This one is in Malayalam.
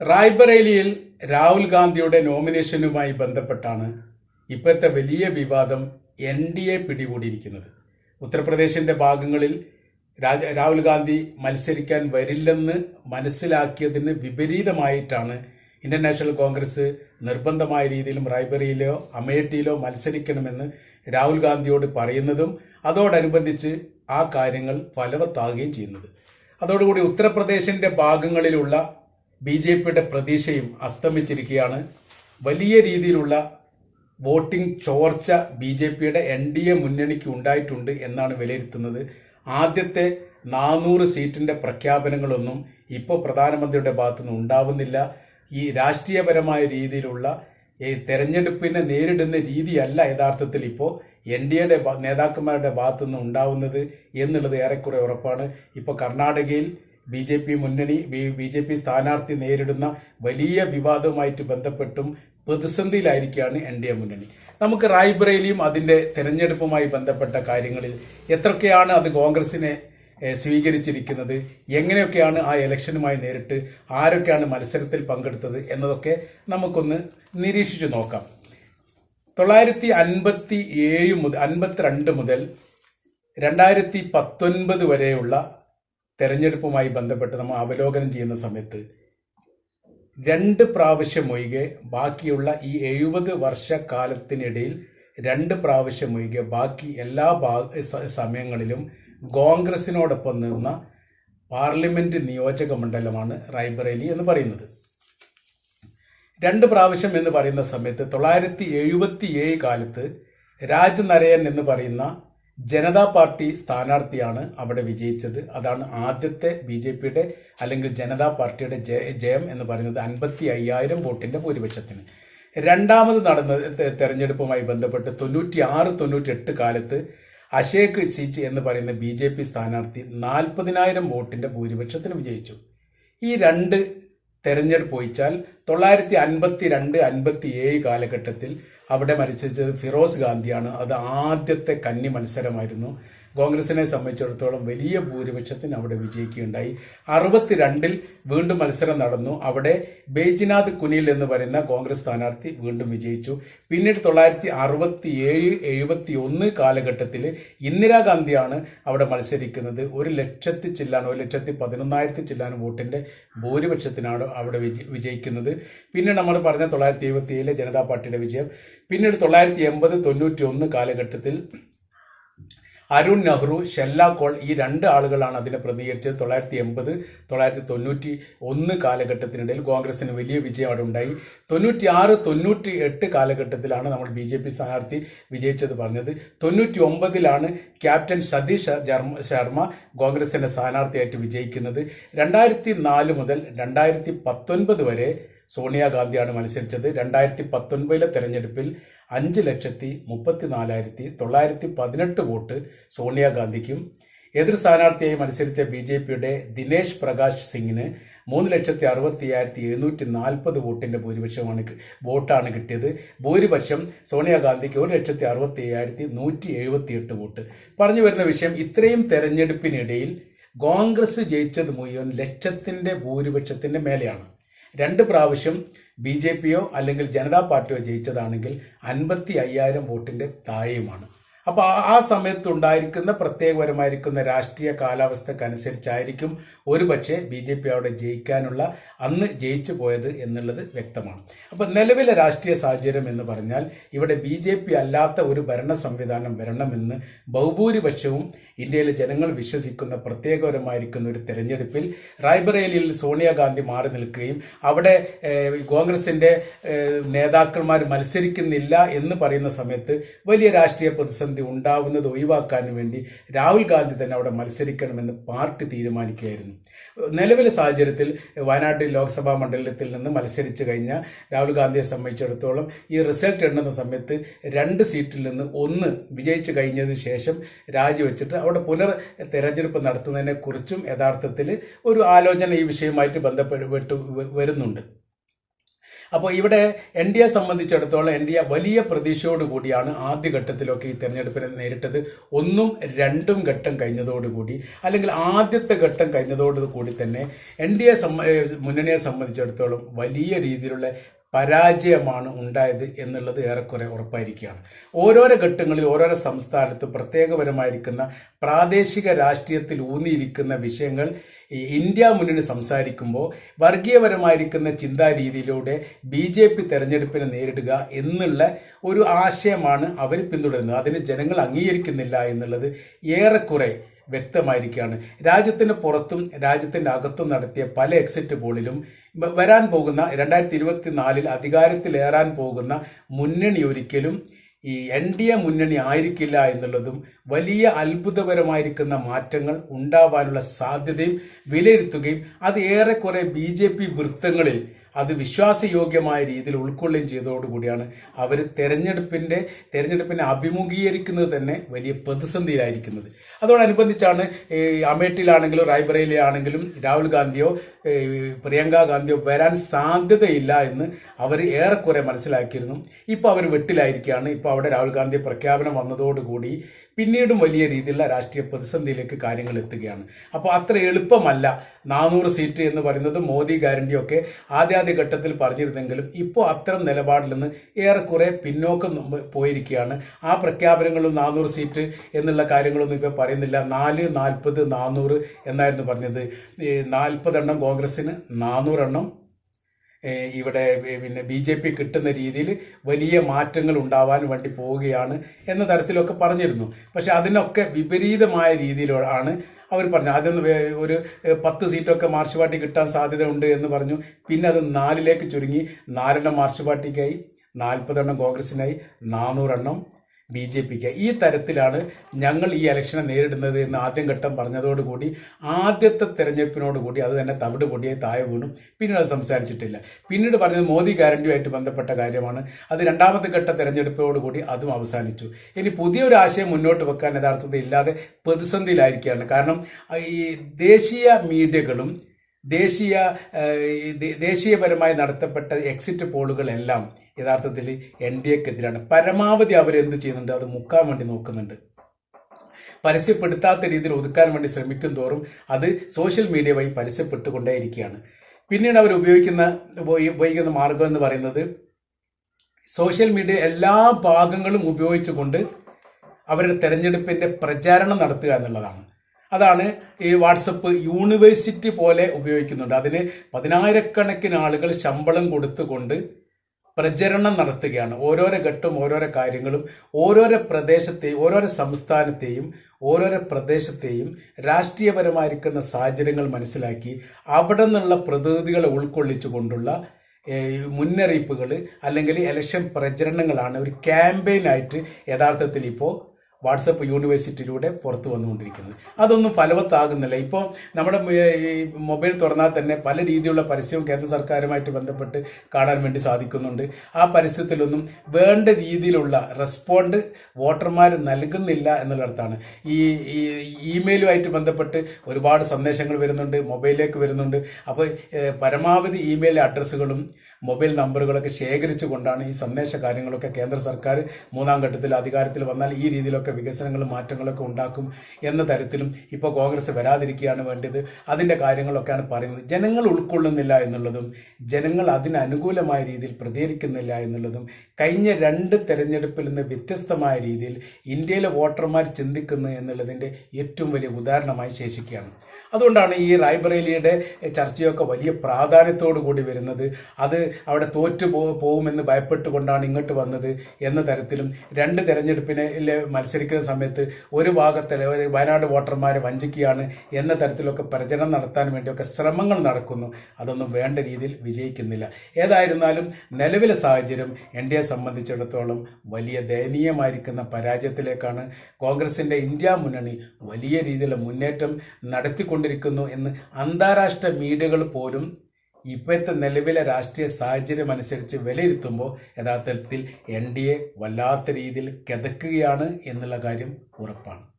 റായ്ബറേലിയിൽ രാഹുൽ ഗാന്ധിയുടെ നോമിനേഷനുമായി ബന്ധപ്പെട്ടാണ് ഇപ്പോഴത്തെ വലിയ വിവാദം എൻ ഡി എ പിടികൂടിയിരിക്കുന്നത്. ഉത്തർപ്രദേശിന്റെ ഭാഗങ്ങളിൽ രാഹുൽ ഗാന്ധി മത്സരിക്കാൻ വരില്ലെന്ന് മനസ്സിലാക്കിയതിന് വിപരീതമായിട്ടാണ് ഇന്ത്യൻ കോൺഗ്രസ് നിർബന്ധമായ രീതിയിലും റായ്ബറിയിലോ അമേഠിയിലോ മത്സരിക്കണമെന്ന് രാഹുൽ ഗാന്ധിയോട് പറയുന്നതും അതോടനുബന്ധിച്ച് ആ കാര്യങ്ങൾ ഫലവത്താകുകയും ചെയ്യുന്നത്. അതോടുകൂടി ഉത്തർപ്രദേശിന്റെ ഭാഗങ്ങളിലുള്ള ബി ജെ പിയുടെ പ്രതീക്ഷയും അസ്തമിച്ചിരിക്കുകയാണ്. വലിയ രീതിയിലുള്ള വോട്ടിംഗ് ചോർച്ച ബി ജെ പിയുടെ എൻ ഡി എ മുന്നണിക്ക് ഉണ്ടായിട്ടുണ്ട് എന്നാണ് വിലയിരുത്തുന്നത്. ആദ്യത്തെ നാനൂറ് സീറ്റിന്റെ പ്രഖ്യാപനങ്ങളൊന്നും ഇപ്പോൾ പ്രധാനമന്ത്രിയുടെ ഭാഗത്തുനിന്ന് ഉണ്ടാവുന്നില്ല. ഈ രാഷ്ട്രീയപരമായ രീതിയിലുള്ള ഈ തെരഞ്ഞെടുപ്പിനെ നേരിടുന്ന രീതിയല്ല യഥാർത്ഥത്തിൽ ഇപ്പോൾ എൻ ഡി എയുടെ നേതാക്കന്മാരുടെ ഭാഗത്തുനിന്ന് ഉണ്ടാവുന്നത് എന്നുള്ളത് ഏറെക്കുറെ ഉറപ്പാണ്. ഇപ്പോൾ കർണാടകയിൽ ബി ജെ പി മുന്നണി ബി ജെ പി സ്ഥാനാർത്ഥി നേരിടുന്ന വലിയ വിവാദവുമായിട്ട് ബന്ധപ്പെട്ടും പ്രതിസന്ധിയിലായിരിക്കുകയാണ് എൻ ഡി എ മുന്നണി. നമുക്ക് റായ്ബറേലിയും അതിന്റെ തെരഞ്ഞെടുപ്പുമായി ബന്ധപ്പെട്ട കാര്യങ്ങളിൽ എത്രയൊക്കെയാണ് അത് കോൺഗ്രസിനെ സ്വീകരിച്ചിരിക്കുന്നത് എങ്ങനെയൊക്കെയാണ് ആ ഇലക്ഷനുമായി നേരിട്ട് ആരൊക്കെയാണ് മത്സരത്തിൽ പങ്കെടുത്തത് എന്നതൊക്കെ നമുക്കൊന്ന് നിരീക്ഷിച്ചു നോക്കാം. തൊള്ളായിരത്തി അൻപത്തി ഏഴ് മുതൽ അൻപത്തിരണ്ട് മുതൽ രണ്ടായിരത്തി പത്തൊൻപത് വരെയുള്ള തെരഞ്ഞെടുപ്പുമായി ബന്ധപ്പെട്ട് നമ്മൾ അവലോകനം ചെയ്യുന്ന സമയത്ത് രണ്ട് പ്രാവശ്യം ഒഴികെ ബാക്കിയുള്ള ഈ എഴുപത് വർഷക്കാലത്തിനിടയിൽ രണ്ട് പ്രാവശ്യം ഒഴികെ ബാക്കി എല്ലാ സമയങ്ങളിലും കോൺഗ്രസിനോടൊപ്പം നിന്ന പാർലമെന്റ് നിയോജക മണ്ഡലമാണ് റായ്ബറേലി എന്ന് പറയുന്നത്. രണ്ട് പ്രാവശ്യം എന്ന് പറയുന്ന സമയത്ത് തൊള്ളായിരത്തി എഴുപത്തി ഏഴ് കാലത്ത് രാജ് നരയൻ എന്ന് പറയുന്ന ജനതാ പാർട്ടി സ്ഥാനാർത്ഥിയാണ് അവിടെ വിജയിച്ചത്. അതാണ് ആദ്യത്തെ ബി ജെ പിയുടെ അല്ലെങ്കിൽ ജനതാ പാർട്ടിയുടെ ജയം എന്ന് പറയുന്നത് അൻപത്തി അയ്യായിരം വോട്ടിന്റെ ഭൂരിപക്ഷത്തിന്. രണ്ടാമത് നടന്ന തെരഞ്ഞെടുപ്പുമായി ബന്ധപ്പെട്ട് തൊണ്ണൂറ്റി ആറ് തൊണ്ണൂറ്റി എട്ട് കാലത്ത് അഷേഖ് സീറ്റ് എന്ന് പറയുന്ന ബി ജെ പി സ്ഥാനാർത്ഥി നാൽപ്പതിനായിരം വോട്ടിന്റെ ഭൂരിപക്ഷത്തിന് വിജയിച്ചു. ഈ രണ്ട് തെരഞ്ഞെടുപ്പ് ഒഴിച്ചാൽ തൊള്ളായിരത്തി അൻപത്തി രണ്ട് അൻപത്തി ഏഴ് കാലഘട്ടത്തിൽ അവിടെ മത്സരിച്ചത് ഫിറോസ് ഗാന്ധിയാണ്. അത് ആദ്യത്തെ കന്നി മത്സരമായിരുന്നു. കോൺഗ്രസിനെ സംബന്ധിച്ചിടത്തോളം വലിയ ഭൂരിപക്ഷത്തിന് അവിടെ വിജയിക്കുകയുണ്ടായി. അറുപത്തിരണ്ടിൽ വീണ്ടും മത്സരം നടന്നു. അവിടെ ബേജിനാഥ് കുനിൽ എന്ന് പറയുന്ന കോൺഗ്രസ് സ്ഥാനാർത്ഥി വീണ്ടും വിജയിച്ചു. പിന്നീട് തൊള്ളായിരത്തി അറുപത്തി ഏഴ് എഴുപത്തി ഒന്ന് കാലഘട്ടത്തിൽ ഇന്ദിരാഗാന്ധിയാണ് അവിടെ മത്സരിക്കുന്നത്. ഒരു ലക്ഷത്തി ചില്ലാൻ ഒരു ലക്ഷത്തി പതിനൊന്നായിരത്തി ചില്ലാൻ വോട്ടിന്റെ ഭൂരിപക്ഷത്തിനാണ് അവിടെ വിജ- വിജയിക്കുന്നത്. പിന്നെ നമ്മൾ പറഞ്ഞ തൊള്ളായിരത്തി എഴുപത്തി ഏഴിലെ ജനതാ പാർട്ടിയുടെ വിജയം. പിന്നീട് തൊള്ളായിരത്തി എൺപത് തൊണ്ണൂറ്റി ഒന്ന് കാലഘട്ടത്തിൽ അരുൺ നെഹ്റു ഷെല്ല കോൾ ഈ രണ്ട് ആളുകളാണ് അതിനെ പ്രതികരിച്ചത്. തൊള്ളായിരത്തി എൺപത് തൊള്ളായിരത്തി തൊണ്ണൂറ്റി ഒന്ന് കാലഘട്ടത്തിനിടയിൽ കോൺഗ്രസിന് വലിയ വിജയം അവിടെ ഉണ്ടായി. തൊണ്ണൂറ്റി ആറ് തൊണ്ണൂറ്റി എട്ട് കാലഘട്ടത്തിലാണ് നമ്മൾ ബി ജെ പി സ്ഥാനാർത്ഥി വിജയിച്ചത് പറഞ്ഞത്. തൊണ്ണൂറ്റി ഒമ്പതിലാണ് ക്യാപ്റ്റൻ സതീഷ് ശർമ്മ കോൺഗ്രസിന്റെ സ്ഥാനാർത്ഥിയായിട്ട് വിജയിക്കുന്നത്. രണ്ടായിരത്തി നാല് മുതൽ രണ്ടായിരത്തി പത്തൊൻപത് വരെ സോണിയാഗാന്ധിയാണ് മത്സരിച്ചത്. രണ്ടായിരത്തി പത്തൊൻപതിലെ തെരഞ്ഞെടുപ്പിൽ അഞ്ച് ലക്ഷത്തി മുപ്പത്തി നാലായിരത്തി തൊള്ളായിരത്തി പതിനെട്ട് വോട്ട് സോണിയാഗാന്ധിക്കും. എതിർ സ്ഥാനാർത്ഥിയായി മത്സരിച്ച ബി ജെ പിയുടെ ദിനേശ് പ്രകാശ് സിംഗിന് മൂന്ന് ലക്ഷത്തി അറുപത്തി അയ്യായിരത്തി എഴുന്നൂറ്റി നാൽപ്പത് വോട്ടിന്റെ ഭൂരിപക്ഷമാണ് വോട്ടാണ് കിട്ടിയത്. ഭൂരിപക്ഷം സോണിയാഗാന്ധിക്ക് ഒരു ലക്ഷത്തി അറുപത്തി അയ്യായിരത്തി നൂറ്റി എഴുപത്തി എട്ട് വോട്ട്. പറഞ്ഞു വരുന്ന വിഷയം ഇത്രയും തെരഞ്ഞെടുപ്പിനിടയിൽ കോൺഗ്രസ് ജയിച്ചത് മുഴുവൻ ലക്ഷത്തിന്റെ ഭൂരിപക്ഷത്തിന്റെ മേലെയാണ്. രണ്ട് പ്രാവശ്യം ബി ജെ പിയോ അല്ലെങ്കിൽ ജനതാ പാർട്ടിയോ ജയിച്ചതാണെങ്കിൽ അൻപത്തി അയ്യായിരം വോട്ടിന്റെ താഴെയുമാണ്. അപ്പോൾ ആ- ആ സമയത്ത് ഉണ്ടായിരിക്കുന്ന പ്രത്യേകപരമായിരിക്കുന്ന രാഷ്ട്രീയ കാലാവസ്ഥക്കനുസരിച്ചായിരിക്കും ഒരുപക്ഷെ ബി ജെ പി അവിടെ ജയിക്കാനുള്ള അന്ന് ജയിച്ചു പോയത് എന്നുള്ളത് വ്യക്തമാണ്. അപ്പോൾ നിലവിലെ രാഷ്ട്രീയ സാഹചര്യം എന്ന് പറഞ്ഞാൽ ഇവിടെ ബി ജെ പി അല്ലാത്ത ഒരു ഭരണ സംവിധാനം വരണമെന്ന് ബഹുഭൂരിപക്ഷവും ഇന്ത്യയിലെ ജനങ്ങൾ വിശ്വസിക്കുന്ന പ്രത്യേകപരമായിരിക്കുന്ന ഒരു തെരഞ്ഞെടുപ്പിൽ റായ്ബറേലിയിൽ സോണിയാഗാന്ധി മാറി നിൽക്കുകയും അവിടെ കോൺഗ്രസിന്റെ നേതാക്കന്മാർ മത്സരിക്കുന്നില്ല എന്ന് പറയുന്ന സമയത്ത് വലിയ രാഷ്ട്രീയ പ്രതിസന്ധി ഉണ്ടാവുന്നത് ഒഴിവാക്കാൻ വേണ്ടി രാഹുൽ ഗാന്ധി തന്നെ അവിടെ മത്സരിക്കണമെന്ന് പാർട്ടി തീരുമാനിക്കുകയായിരുന്നു. നിലവിലെ സാഹചര്യത്തിൽ വയനാട് ലോക്സഭാ മണ്ഡലത്തിൽ നിന്ന് മത്സരിച്ചു കഴിഞ്ഞ രാഹുൽ ഗാന്ധിയെ സംബന്ധിച്ചിടത്തോളം ഈ റിസൾട്ട് എണ്ണുന്ന സമയത്ത് രണ്ട് സീറ്റിൽ നിന്ന് ഒന്ന് വിജയിച്ചു കഴിഞ്ഞതിന് ശേഷം രാജിവെച്ചിട്ട് അവിടെ പുനർ തെരഞ്ഞെടുപ്പ് നടത്തുന്നതിനെ കുറിച്ചും യഥാർത്ഥത്തിൽ ഒരു ആലോചന ഈ വിഷയവുമായിട്ട് ബന്ധപ്പെട്ട് വരുന്നുണ്ട്. അപ്പോൾ ഇവിടെ എൻ ഡി എ സംബന്ധിച്ചിടത്തോളം എൻ ഡി എ വലിയ പ്രതീക്ഷയോടുകൂടിയാണ് ആദ്യഘട്ടത്തിലൊക്കെ ഈ തെരഞ്ഞെടുപ്പിനെ നേരിട്ടത്. ഒന്നും രണ്ടും ഘട്ടം കഴിഞ്ഞതോടുകൂടി അല്ലെങ്കിൽ ആദ്യത്തെ ഘട്ടം കഴിഞ്ഞതോടുകൂടി തന്നെ എൻ ഡി എ മുന്നണിയെ സംബന്ധിച്ചിടത്തോളം വലിയ രീതിയിലുള്ള പരാജയമാണ് ഉണ്ടായത് എന്നുള്ളത് ഏറെക്കുറെ ഉറപ്പായിരിക്കുകയാണ്. ഓരോരോ ഘട്ടങ്ങളിൽ ഓരോരോ സംസ്ഥാനത്ത് പ്രത്യേകപരമായിരിക്കുന്ന പ്രാദേശിക രാഷ്ട്രീയത്തിൽ ഊന്നിയിരിക്കുന്ന വിഷയങ്ങൾ ഇന്ത്യ മുന്നണി സംസാരിക്കുമ്പോൾ വർഗീയപരമായിരിക്കുന്ന ചിന്താരീതിയിലൂടെ ബി ജെ പി തെരഞ്ഞെടുപ്പിനെ നേരിടുക എന്നുള്ള ഒരു ആശയമാണ് അവർ പിന്തുടരുന്നത്. അതിന് ജനങ്ങൾ അംഗീകരിക്കുന്നില്ല എന്നുള്ളത് ഏറെക്കുറെ വ്യക്തമായിരിക്കുകയാണ്. രാജ്യത്തിന് പുറത്തും രാജ്യത്തിന്റെ അകത്തും നടത്തിയ പല എക്സിറ്റ് പോളിലും വരാൻ പോകുന്ന രണ്ടായിരത്തി ഇരുപത്തിനാലിൽ അധികാരത്തിലേറാൻ പോകുന്ന മുന്നണി ഒരിക്കലും ഈ എൻ ഡി എ മുന്നണി ആയിരിക്കില്ല എന്നുള്ളതും വലിയ അത്ഭുതപരമായിരിക്കുന്ന മാറ്റങ്ങൾ ഉണ്ടാവാനുള്ള സാധ്യതയും വിലയിരുത്തുകയും അത് ഏറെക്കുറെ ബി ജെ പി വൃത്തങ്ങളിൽ അത് വിശ്വാസയോഗ്യമായ രീതിയിൽ ഉൾക്കൊള്ളുകയും ചെയ്തതോടുകൂടിയാണ് അവർ തെരഞ്ഞെടുപ്പിന്റെ തെരഞ്ഞെടുപ്പിനെ അഭിമുഖീകരിക്കുന്നത് തന്നെ വലിയ പ്രതിസന്ധിയിലായിരിക്കുന്നത്. അതോടനുബന്ധിച്ചാണ് അമേഠിയിലാണെങ്കിലും റായ്ബറേലിയാണെങ്കിലും രാഹുൽ ഗാന്ധിയോ പ്രിയങ്ക ഗാന്ധിയോ വരാൻ സാധ്യതയില്ല എന്ന് അവർ ഏറെക്കുറെ മനസ്സിലാക്കിയിരുന്നു. ഇപ്പോൾ അവർ വെട്ടിലായിരിക്കുകയാണ്. ഇപ്പോൾ അവിടെ രാഹുൽ ഗാന്ധി പ്രഖ്യാപനം വന്നതോടുകൂടി പിന്നീടും വലിയ രീതിയിലുള്ള രാഷ്ട്രീയ പ്രതിസന്ധിയിലേക്ക് കാര്യങ്ങൾ എത്തുകയാണ്. അപ്പോൾ അത്ര എളുപ്പമല്ല നാനൂറ് സീറ്റ് എന്ന് പറയുന്നത് മോദി ഗ്യാരണ്ടി ഒക്കെ ആദ്യാദ്യ ഘട്ടത്തിൽ പറഞ്ഞിരുന്നെങ്കിലും ഇപ്പോൾ അത്തരം നിലപാടിൽ നിന്ന് ഏറെക്കുറെ പിന്നോക്കം പോയിരിക്കുകയാണ്. ആ പ്രഖ്യാപനങ്ങളും നാനൂറ് സീറ്റ് എന്നുള്ള കാര്യങ്ങളൊന്നും ഇപ്പോൾ പറയുന്നില്ല. നാല് നാൽപ്പത് നാനൂറ് എന്നായിരുന്നു പറഞ്ഞത്. നാൽപ്പതെണ്ണം കോൺഗ്രസിന് നാനൂറെണ്ണം ഇവിടെ പിന്നെ ബി ജെ പി കിട്ടുന്ന രീതിയിൽ വലിയ മാറ്റങ്ങൾ ഉണ്ടാവാൻ വേണ്ടി പോവുകയാണ് എന്ന തരത്തിലൊക്കെ പറഞ്ഞിരുന്നു. പക്ഷെ അതിനൊക്കെ വിപരീതമായ രീതിയിലാണ് അവർ പറഞ്ഞു ആദ്യം ഒരു പത്ത് സീറ്റൊക്കെ മാർച്ച് പാർട്ടി കിട്ടാൻ സാധ്യതയുണ്ട് എന്ന് പറഞ്ഞു. പിന്നെ അത് നാലിലേക്ക് ചുരുങ്ങി. നാലെണ്ണം മാർച്ച് പാർട്ടിക്കായി നാൽപ്പതെണ്ണം കോൺഗ്രസിനായി നാനൂറെണ്ണം ബി ജെ പിക്ക്. ഈ തരത്തിലാണ് ഞങ്ങൾ ഈ ഇലക്ഷനെ നേരിടുന്നത് എന്ന് ആദ്യം ഘട്ടം പറഞ്ഞതോടുകൂടി ആദ്യത്തെ തെരഞ്ഞെടുപ്പിനോടുകൂടി അത് തന്നെ തവിട് പൊടിയായി താഴെ വീണു. പിന്നീട് അത് സംസാരിച്ചിട്ടില്ല. പിന്നീട് പറഞ്ഞത് മോദി ഗ്യാരണ്ടിയുമായിട്ട് ബന്ധപ്പെട്ട കാര്യമാണ്. അത് രണ്ടാമത്തെ ഘട്ട തെരഞ്ഞെടുപ്പോടുകൂടി അതും അവസാനിച്ചു. ഇനി പുതിയൊരു ആശയം മുന്നോട്ട് വെക്കാൻ യഥാർത്ഥത്തിൽ ഇല്ലാതെ പ്രതിസന്ധിയിലായിരിക്കുകയാണ്. കാരണം ഈ ദേശീയ മീഡിയകളും ദേശീയ ദേശീയപരമായി നടത്തപ്പെട്ട എക്സിറ്റ് പോളുകളെല്ലാം യഥാർത്ഥത്തിൽ എൻ ഡി എക്കെതിരാണ്. പരമാവധി അവരെന്ത് ചെയ്യുന്നുണ്ട്? അത് മുക്കാൻ വേണ്ടി നോക്കുന്നുണ്ട്. പരസ്യപ്പെടുത്താത്ത രീതിയിൽ ഒതുക്കാൻ വേണ്ടി ശ്രമിക്കും തോറും അത് സോഷ്യൽ മീഡിയ വഴി പരസ്യപ്പെട്ടുകൊണ്ടേയിരിക്കുകയാണ്. പിന്നീട് അവർ ഉപയോഗിക്കുന്ന ഉപയോഗിക്കുന്ന മാർഗം എന്ന് പറയുന്നത് സോഷ്യൽ മീഡിയ എല്ലാ ഭാഗങ്ങളും ഉപയോഗിച്ചുകൊണ്ട് അവരുടെ തെരഞ്ഞെടുപ്പിന്റെ പ്രചാരണം നടത്തുക എന്നുള്ളതാണ്. അതാണ് ഈ വാട്സപ്പ് യൂണിവേഴ്സിറ്റി പോലെ ഉപയോഗിക്കുന്നുണ്ട്. അതിന് പതിനായിരക്കണക്കിന് ആളുകൾ ശമ്പളം കൊടുത്തുകൊണ്ട് പ്രചരണം നടത്തുകയാണ്. ഓരോരോ ഘട്ടം ഓരോരോ കാര്യങ്ങളും ഓരോരോ പ്രദേശത്തെയും ഓരോരോ സംസ്ഥാനത്തെയും ഓരോരോ പ്രദേശത്തെയും രാഷ്ട്രീയപരമായിരിക്കുന്ന സാഹചര്യങ്ങൾ മനസ്സിലാക്കി അവിടെ നിന്നുള്ള പ്രതിനിധികളെ ഉൾക്കൊള്ളിച്ചുകൊണ്ടുള്ള മുന്നറിയിപ്പുകൾ അല്ലെങ്കിൽ ഇലക്ഷൻ പ്രചരണങ്ങളാണ് ഒരു ക്യാമ്പയിനായിട്ട് യഥാർത്ഥത്തിൽ ഇപ്പോൾ വാട്സപ്പ് യൂണിവേഴ്സിറ്റിയിലൂടെ പുറത്തു വന്നുകൊണ്ടിരിക്കുന്നത് അതൊന്നും ഫലവത്താകുന്നില്ല. ഇപ്പോൾ നമ്മുടെ മൊബൈൽ തുറന്നാൽ തന്നെ പല രീതിയിലുള്ള പരസ്യവും കേന്ദ്ര സർക്കാരുമായിട്ട് ബന്ധപ്പെട്ട് കാണാൻ വേണ്ടി സാധിക്കുന്നുണ്ട്. ആ പരസ്യത്തിലൊന്നും വേണ്ട രീതിയിലുള്ള റെസ്പോണ്ട് വോട്ടർമാർ നൽകുന്നില്ല എന്നുള്ളിടത്താണ്. ഈ ഇമെയിലുമായിട്ട് ബന്ധപ്പെട്ട് ഒരുപാട് സന്ദേശങ്ങൾ വരുന്നുണ്ട് മൊബൈലിലേക്ക് വരുന്നുണ്ട്. അപ്പോൾ പരമാവധി ഇമെയിൽ അഡ്രസ്സുകളും മൊബൈൽ നമ്പറുകളൊക്കെ ശേഖരിച്ചു കൊണ്ടാണ് ഈ സന്ദേശ കാര്യങ്ങളൊക്കെ കേന്ദ്ര സർക്കാർ മൂന്നാം ഘട്ടത്തിൽ അധികാരത്തിൽ വന്നാൽ ഈ രീതിയിലൊക്കെ വികസനങ്ങളും മാറ്റങ്ങളൊക്കെ ഉണ്ടാക്കും എന്ന തരത്തിലും ഇപ്പോൾ കോൺഗ്രസ് വരാതിരിക്കുകയാണ് വേണ്ടത്. അതിന്റെ കാര്യങ്ങളൊക്കെയാണ് പറയുന്നത്. ജനങ്ങൾ ഉൾക്കൊള്ളുന്നില്ല എന്നുള്ളതും ജനങ്ങൾ അതിനനുകൂലമായ രീതിയിൽ പ്രതികരിക്കുന്നില്ല എന്നുള്ളതും കഴിഞ്ഞ രണ്ട് തെരഞ്ഞെടുപ്പിൽ നിന്ന് വ്യത്യസ്തമായ രീതിയിൽ ഇന്ത്യയിലെ വോട്ടർമാർ ചിന്തിക്കുന്നു എന്നുള്ളതിന്റെ ഏറ്റവും വലിയ ഉദാഹരണമായി ശേഷിക്കുകയാണ്. അതുകൊണ്ടാണ് ഈ റായ്ബറേലിയുടെ ചർച്ചയൊക്കെ വലിയ പ്രാധാന്യത്തോടു കൂടി വരുന്നത്. അത് അവിടെ തോറ്റു പോ പോകുമെന്ന് ഭയപ്പെട്ടുകൊണ്ടാണ് ഇങ്ങോട്ട് വന്നത് എന്ന തരത്തിലും രണ്ട് തെരഞ്ഞെടുപ്പിനെ മത്സരിക്കുന്ന സമയത്ത് ഒരു ഭാഗത്തെ വയനാട് വോട്ടർമാരെ വഞ്ചിക്കുകയാണ് എന്ന തരത്തിലൊക്കെ പ്രചരണം നടത്താൻ വേണ്ടിയൊക്കെ ശ്രമങ്ങൾ നടക്കുന്നു. അതൊന്നും വേണ്ട രീതിയിൽ വിജയിക്കുന്നില്ല. ഏതായിരുന്നാലും നിലവിലെ സാഹചര്യം എൻ ഡി എ സംബന്ധിച്ചിടത്തോളം വലിയ ദയനീയമായിരിക്കുന്ന പരാജയത്തിലേക്കാണ് കോൺഗ്രസിന്റെ ഇന്ത്യ മുന്നണി വലിയ രീതിയിലുള്ള മുന്നേറ്റം നടത്തിക്കൊണ്ടിരിക്കുന്നു എന്ന് അന്താരാഷ്ട്ര മീഡിയകൾ പോലും ഇപ്പോഴത്തെ നിലവിലെ രാഷ്ട്രീയ സാഹചര്യം അനുസരിച്ച് വിലയിരുത്തുമ്പോൾ യഥാർത്ഥത്തിൽ എൻ ഡി എ വല്ലാത്ത രീതിയിൽ കിതക്കുകയാണ് എന്നുള്ള കാര്യം ഉറപ്പാണ്.